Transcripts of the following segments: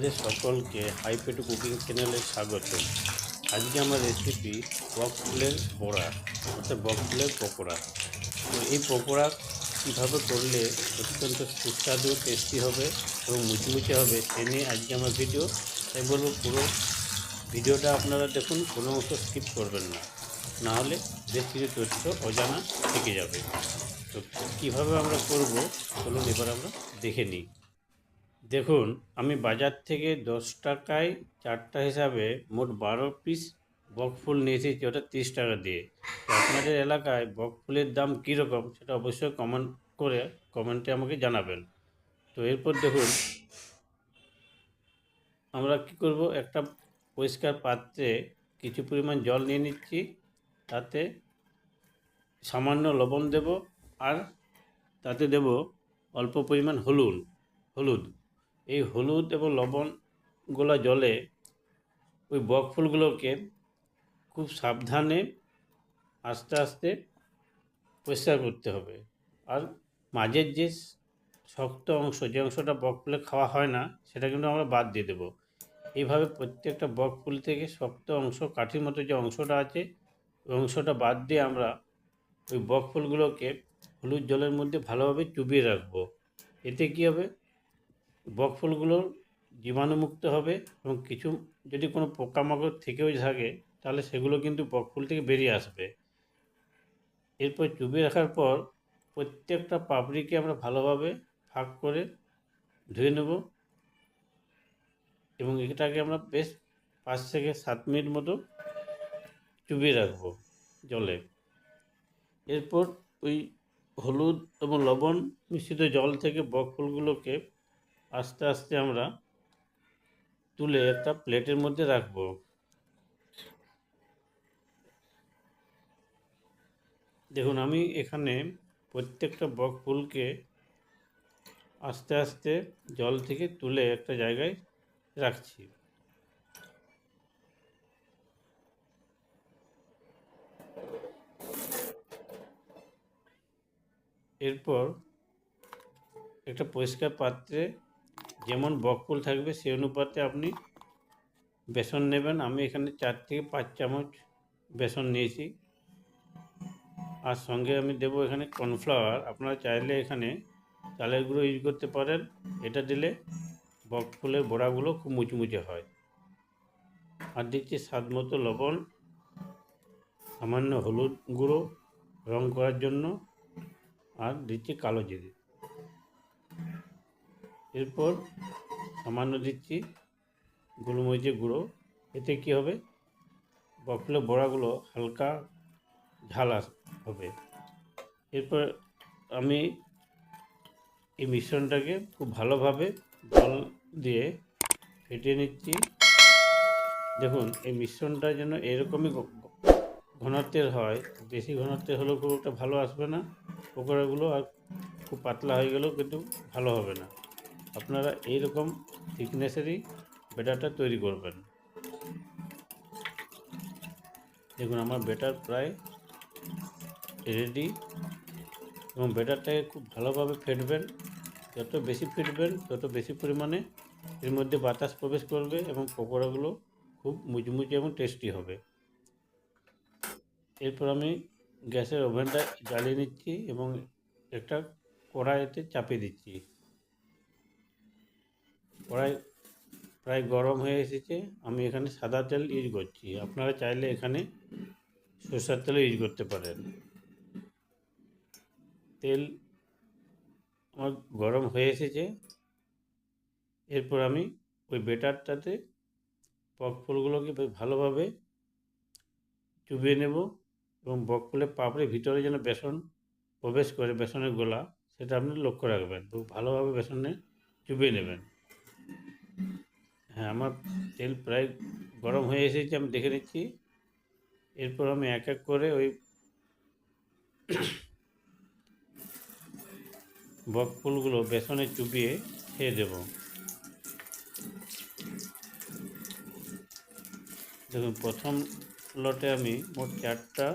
আপনাদের সকলকে হাইপেটু কুকিং চ্যানেলে স্বাগত। আজকে আমার রেসিপি বক ফুলের বড়া, অর্থাৎ বক ফুলের পকোড়া। তো এই পকোড়া কীভাবে করলে অত্যন্ত সুস্বাদু টেস্টি হবে এবং মুচমুচে হবে সে নিয়ে আজকে আমার ভিডিও তাই বলব পুরো ভিডিওটা আপনারা দেখুন, কোনো মতো স্কিপ করবেন না। নাহলে বেশ কিছু তথ্য অজানা থেকে যাবে। তো কীভাবে আমরা করব, চলুন এবার আমরা দেখে নিই। দেখুন, আমি বাজার থেকে দশ টাকায় চারটা হিসাবে মোট বারো পিস বকফুল নিয়ে এসেছি ওটা তিরিশ টাকা দিয়ে। তো আপনাদের এলাকায় বকফুলের দাম কীরকম, সেটা অবশ্যই কমেন্ট করে কমেন্টে আমাকে জানাবেন। তো এরপর দেখুন, আমরা কি করব, একটা পরিষ্কার পাত্রে কিছু পরিমাণ জল নিয়ে নিচ্ছি, তাতে সামান্য লবণ দেব আর তাতে দেব অল্প পরিমাণ হলুদ হলুদ। এই হলুদ এবং লবণ গোলা জলে ওই বক ফুলগুলোকে খুব সাবধানে আস্তে আস্তে পরিষ্কার করতে হবে। আর মাঝের যে শক্ত অংশ, যে অংশটা বক ফুলে খাওয়া হয় না, সেটা কিন্তু আমরা বাদ দিয়ে দেবো। এইভাবে প্রত্যেকটা বক ফুল থেকে শক্ত অংশ, কাঠির মতো যে অংশটা আছে, ওই অংশটা বাদ দিয়ে আমরা ওই বক ফুলগুলোকে হলুদ জলের মধ্যে ভালোভাবে চুবিয়ে রাখব। এতে কী হবে? বক ফুলগুলো জীবাণুমুক্ত হবে এবং কিছু যদি কোনো পোকামাকড় থেকেও থাকে, তাহলে সেগুলো কিন্তু বক ফুল থেকে বেরিয়ে আসবে। এরপর চুবিয়ে রাখার পর প্রত্যেকটা পাপড়িকে আমরা ভালোভাবে ফাঁক করে ধুয়ে নেব এবং এটাকে আমরা বেশ পাঁচ থেকে সাত মিনিট মতো চুবিয়ে রাখব জলে। এরপর ওই হলুদ এবং লবণ মিশ্রিত জল থেকে বক ফুলগুলোকে আস্তে আস্তে আমরা তুলে একটা প্লেটের মধ্যে রাখব। দেখুন, আমি এখানে প্রত্যেকটা বক ফুলকে আস্তে আস্তে জল থেকে তুলে একটা জায়গায় রাখছি। এরপর একটা পরিষ্কার পাত্রে যেমন বকফুল থাকবে, সেই অনুপাতে আপনি বেসন নেবেন। আমি এখানে চার থেকে পাঁচ চামচ বেসন নিয়েছি। আর সঙ্গে আমি দেবো এখানে কর্নফ্লাওয়ার। আপনারা চাইলে এখানে চালের গুঁড়ো ইউজ করতে পারেন। এটা দিলে বকফুলের বড়াগুলো খুব মুচমুচে হয়। আর দিচ্ছি স্বাদ মতো লবণ, সামান্য হলুদ গুঁড়ো রং করার জন্য। আর দিচ্ছি কালো জিরে। এরপর সামান্য দিচ্ছি গোলমরিচের গুঁড়ো। এতে কী হবে? বকফুলের বড়াগুলো হালকা ঝাল হবে। এরপর আমি এই মিশ্রণটাকে খুব ভালোভাবে জল দিয়ে ফেটিয়ে নিচ্ছি। দেখুন, এই মিশ্রণটা যেন এরকমই ঘনত্বের হয়। বেশি ঘনত্বের হলেও খুব একটা ভালো আসবে না। পকোড়াগুলো আর খুব পাতলা হয়ে গেলেও কিন্তু ভালো হবে না। আপনারা এইরকম থিকনেসেরই বেটারটা তৈরি করবেন। দেখুন, আমার বেটার প্রায় রেডি এবং বেটারটাকে খুব ভালোভাবে ফেটবেন। যত বেশি ফেটবেন, তত বেশি পরিমাণে এর মধ্যে বাতাস প্রবেশ করবে এবং পকোড়াগুলো খুব মুচমুচে এবং টেস্টি হবে। এরপর আমি গ্যাসের ওভেনটা জ্বালিয়ে নিচ্ছি এবং একটা কড়াইতে চাপিয়ে দিচ্ছি। কড়াই প্রায় গরম হয়ে এসেছে। আমি এখানে সাদা তেল ইউজ করছি। আপনারা চাইলে এখানে সরষের তেলও ইউজ করতে পারেন। তেল আমার গরম হয়ে এসেছে। এরপর আমি ওই বেটারটাতে বক ফুলগুলোকে ভালোভাবে চুবিয়ে নেব এবং বক ফুলের পাপড়ির ভিতরে যেন বেসন প্রবেশ করে, বেসনের গোলা, সেটা আপনি লক্ষ্য রাখবেন। খুব ভালোভাবে বেসনে চুবিয়ে নেবেন। হ্যাঁ আমার তেল প্রায় গরম হয়ে এসেছে, আমি দেখে নিচ্ছি। এরপর আমি এক এক করে ওই বক ফুলগুলো বেসনে চুপিয়ে খেয়ে দেব। দেখুন, প্রথম লটে আমি মোট চারটা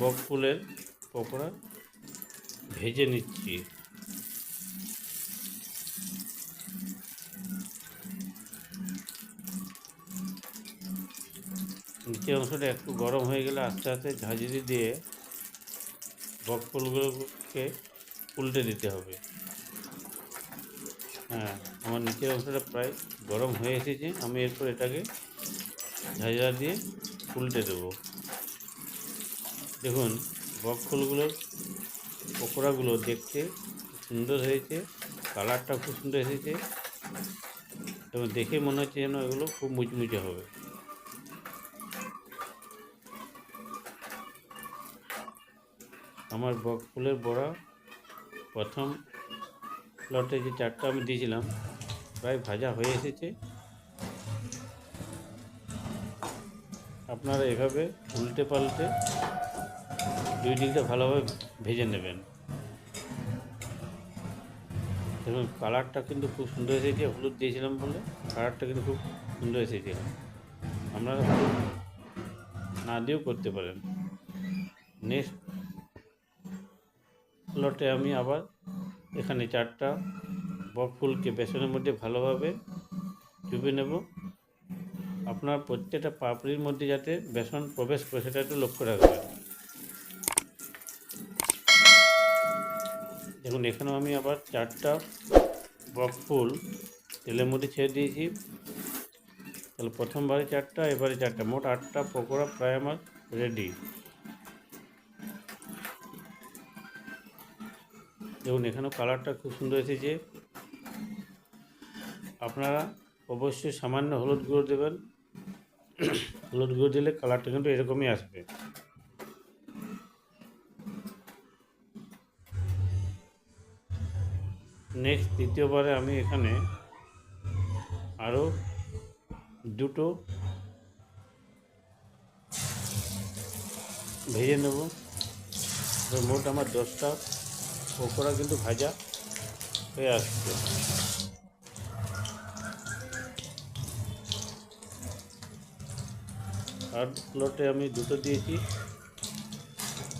বক ফুলের পকোড়া ভেজে নিচ্ছি। নিচের অংশটা একটু গরম হয়ে গেলে আস্তে আস্তে ঝাঁঝরি দিয়ে বক ফুলগুলোকে উল্টে দিতে হবে। হ্যাঁ আমার নিচের অংশটা প্রায় গরম হয়ে এসেছে, আমি এরপর এটাকে ঝাঁঝরা দিয়ে উল্টে দেবো। দেখুন, বক ফুলগুলোর পকোড়াগুলো দেখতে সুন্দর হয়েছে কালারটা খুব সুন্দর এসেছে। এবং দেখে মনে হচ্ছে যেন এগুলো খুব মুচমুচে হবে। আমার ফুলের বড়া প্রথম লটে যে চারটা আমি দিয়েছিলাম, প্রায় ভাজা হয়ে এসেছে। আপনারা এভাবে উল্টে পাল্টে দুই দিকটা ভালোভাবে ভেজে নেবেন। দেখুন কালারটা কিন্তু খুব সুন্দর এসেছে, হলুদ দিয়েছিলাম বলে কালারটা কিন্তু খুব সুন্দর এসেছে। আপনারা না দিয়েও করতে পারেন। নেক্সট লটে আমি আবার এখানে চারটা বক ফুলকে বেসনের মধ্যে ভালোভাবে চুপে নেব। আপনার প্রত্যেকটা পাপড়ির মধ্যে যাতে বেসন প্রবেশ করে সেটা একটু লক্ষ্য রাখবেন। দেখুন, এখানেও আমি আবার চারটা বক ফুল তেলের মধ্যে ছেড়ে দিয়েছি। তাহলে প্রথমবারে চারটা, এবারে চারটা। মোট আটটা পকোড়া প্রায় আমার রেডি দেখুন, এখানেও কালারটা খুব সুন্দর এসেছে আপনারা অবশ্যই সামান্য হলুদ গুঁড়ো দেবেন। হলুদ গুঁড়ো দিলে কালারটা কিন্তু এরকমই আসবে। নেক্সট দ্বিতীয়বারে আমি এখানে আরও দুটো ভেজে নেব। মোট আমার দশটা পকোড়া কিন্তু ভাজা হয়ে আসছে। আর প্লটে আমি দুটো দিয়েছি।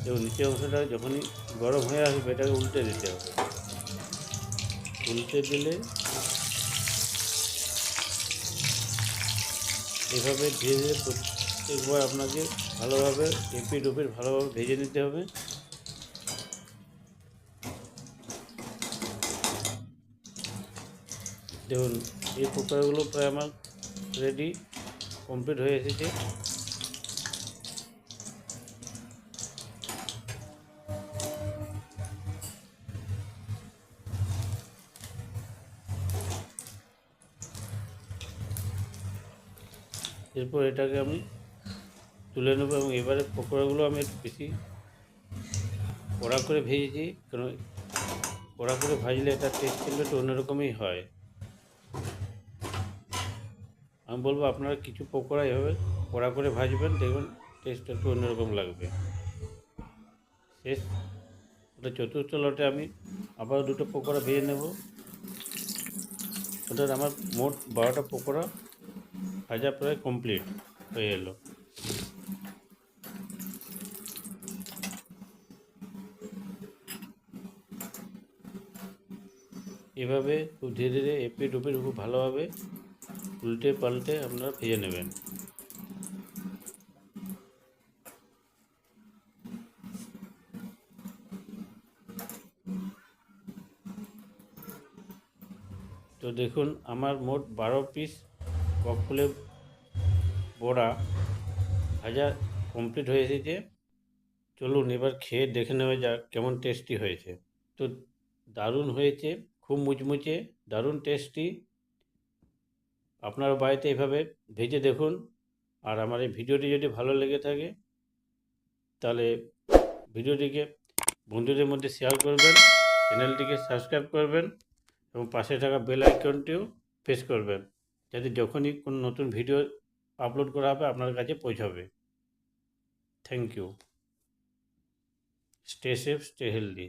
এবং নিচের অংশটা যখনই গরম হয়ে আসবে, এটাকে উল্টে দিতে হবে। উল্টে দিলে এভাবে ধীরে ধীরে প্রত্যেকবার আপনাকে ভালোভাবে এপিট ওপিট ভালোভাবে ভেজে নিতে হবে। দেখুন, এই পকোড়াগুলো প্রায় আমার রেডি কমপ্লিট হয়ে এসেছে। এরপর এটাকে আমি তুলে নেব এবং এবারে পকোড়াগুলো আমি একটু বেশি কড়া করে ভেজেছি কারণ কড়া করে ভাজলে এটা টেস্ট কিন্তু একটু অন্যরকমই হয়। আমি বলব আপনারা কিছু পকোড়া এভাবে কড়া করে ভাজবেন, দেখবেন টেস্ট একটু অন্যরকম লাগবে। শেষ। ওটা চতুর্থ লটে আমি আবার দুটো পকোড়া ভেজে নেব। ওটা আমার মোট বারোটা পকোড়া ভাজা প্রায় কমপ্লিট হয়ে এলো। এভাবে খুব ধীরে ধীরে এপিট ওপিট খুব ভালোভাবে উল্টে পাল্টে আপনারা ভেজে নেবেন। তো দেখুন, আমার মোট বারো পিস বকফুলের বড়া ভাজা কমপ্লিট হয়ে এসেছে। চলুন, এবার খেয়ে দেখে নেওয়া যাক কেমন টেস্টি হয়েছে। তো দারুণ হয়েছে, খুব মুচমুচে, দারুণ টেস্টি আপনার বাড়িতে এভাবে ভেজে দেখুন। আর আমার এই ভিডিওটি যদি ভালো লেগে থাকে, তাহলে ভিডিওটিকে বন্ধুদের মধ্যে শেয়ার করবেন চ্যানেলটিকে সাবস্ক্রাইব করবেন এবং পাশে থাকা বেল আইকনটিও প্রেস করবেন, যাতে যখনই কোনো নতুন ভিডিও আপলোড করা হবে, আপনার কাছে পৌঁছাবে। Thank you stay safe stay healthy